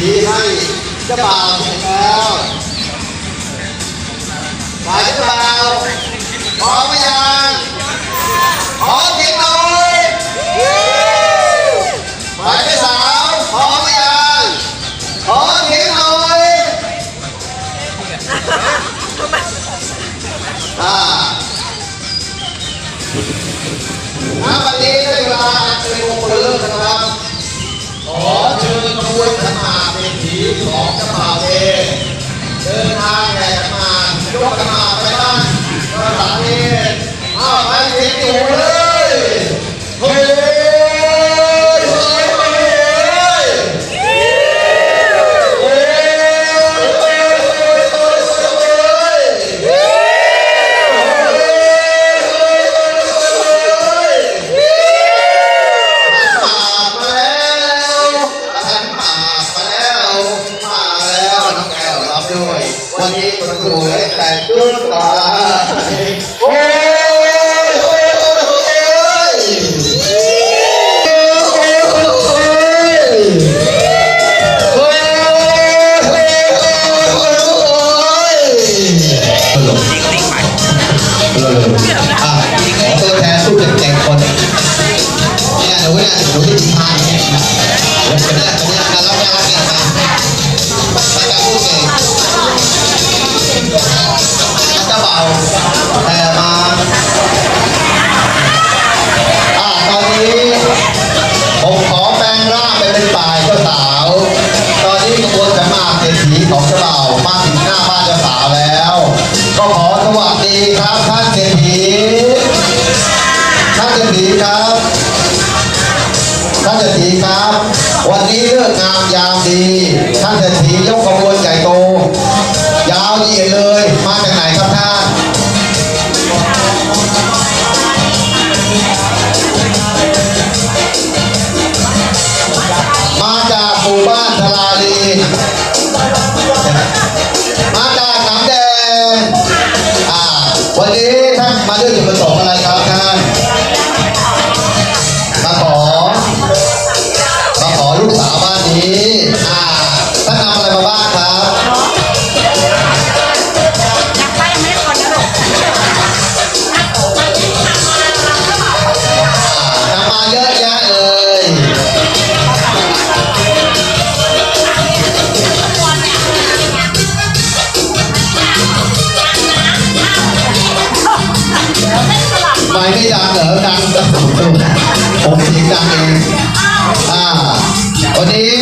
นี้ให้เจ้าบ่าวเสร็จแล้วไปเจ้าบ่าวพร้อมหรือยังพร้อมเสียงหน่อยไปเจ้าสาวพร้อมหรือยังพร้อมเสียงหน่อยอ่า Lord. ออะขอตัวแทนผู้เก่งๆคนเนี่ยหนูเนี่ยหนูที่านเนี่ยเดี๋ยวคนเนี้คนเนี้น่ารักน่ารักเนี่ยมาตาพูดเก่งเจ้าเบา วันนี้เลิกงามยามดีท่านเศรษฐียกขบวนใหญ่โต วันนี้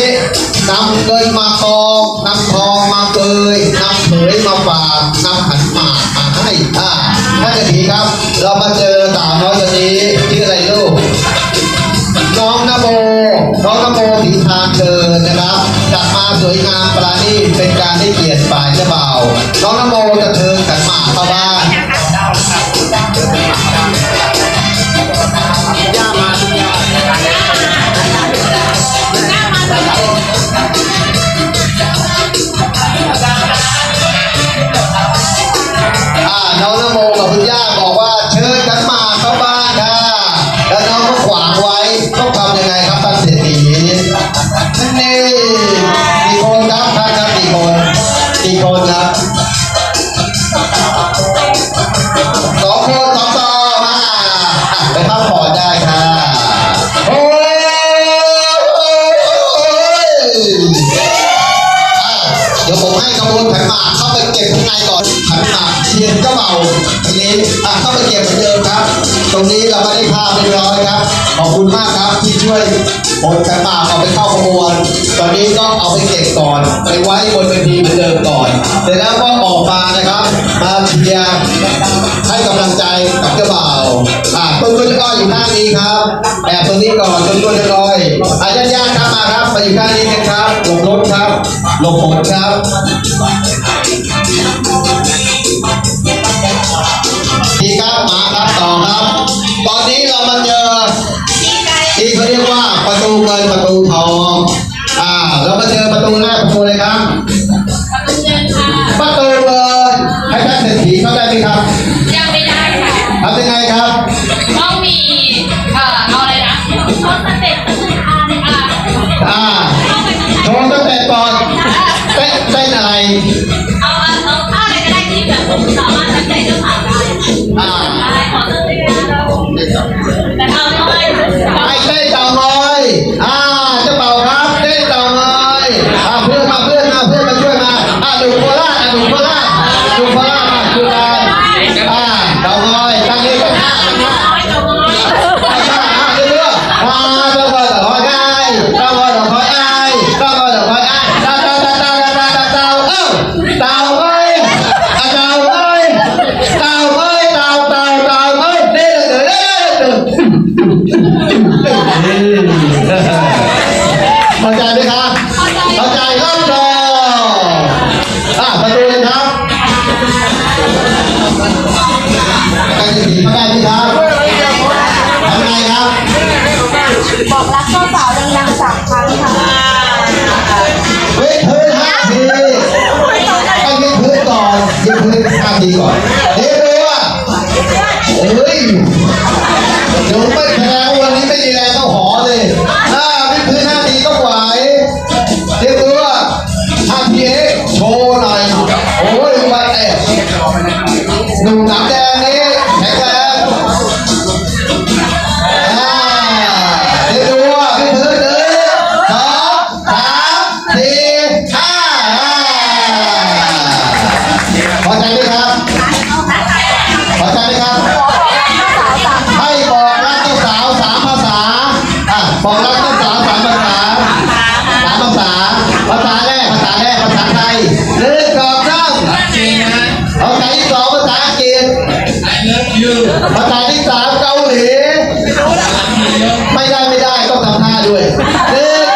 นำเงินมาทองนำทองมาเกยนำเผยมาฝากนำขันหมากมาให้อ่าท่านเศรษฐีครับ เรามาเจอสาวน้อยคนนี้ชื่ออะไรลูกน้องนโมน้องนโมสีทางเดินนะครับจัดมาสวยงามปราณีตเป็นการได้เกียรติฝ่ายเจ้าบ่าวน้องนโมจะเทินขันหมากเข้าบ้าน ทีนี้อะเข้าไปเก็บเหมือนเดิมครับ ตรงนี้เราไม่ได้ภาพเรียบร้อยครับ ขอบคุณมากครับที่ช่วยผมขันหมาเอาไปเข้าขบวน ตอนนี้ก็เอาไปเก็บก่อน ไปไว้บนเวทีเหมือนเดิมก่อน เสร็จแล้วก็ออกมานะครับ มาเชียร์ให้กำลังใจกับเจ้าบ่าวอ่าต้นกล้วยอ้อยอยู่ข้างนี้ครับ แอบตรงนี้ก่อนต้นกล้วยอ้อยอาญาญาครับมาครับมาอยู่ข้างนี้กันครับหลบรถครับหลบฝนครับ เอาเอาเอาอะไรก็ได้ที่แบบผมสามารถตั้งใจจะผ่านได้อ่าะไรขอเลือกได้ไหมครับได้องแต่เอาเท่าไหร่ไอ้ไเลยอ่าเจ้าเป่าครับได้สองร้อยอ่าเพื่อมาเพื่อมาเพื่อมาช่วยมาอ่าหนุ่โคราชอ่าหนุ่โคราช บอกรักเจ้าสาวดังๆสามครั้งค่ะเฮ้ยเพื่อนห้าทีไอ้เพื้นก่อนต่อเพื้นห้าทีก่อน ลืมประาที่สามเกาหลี ไม่ได้ไม่ได้ต้องทำท่าด้วยหนึ่ง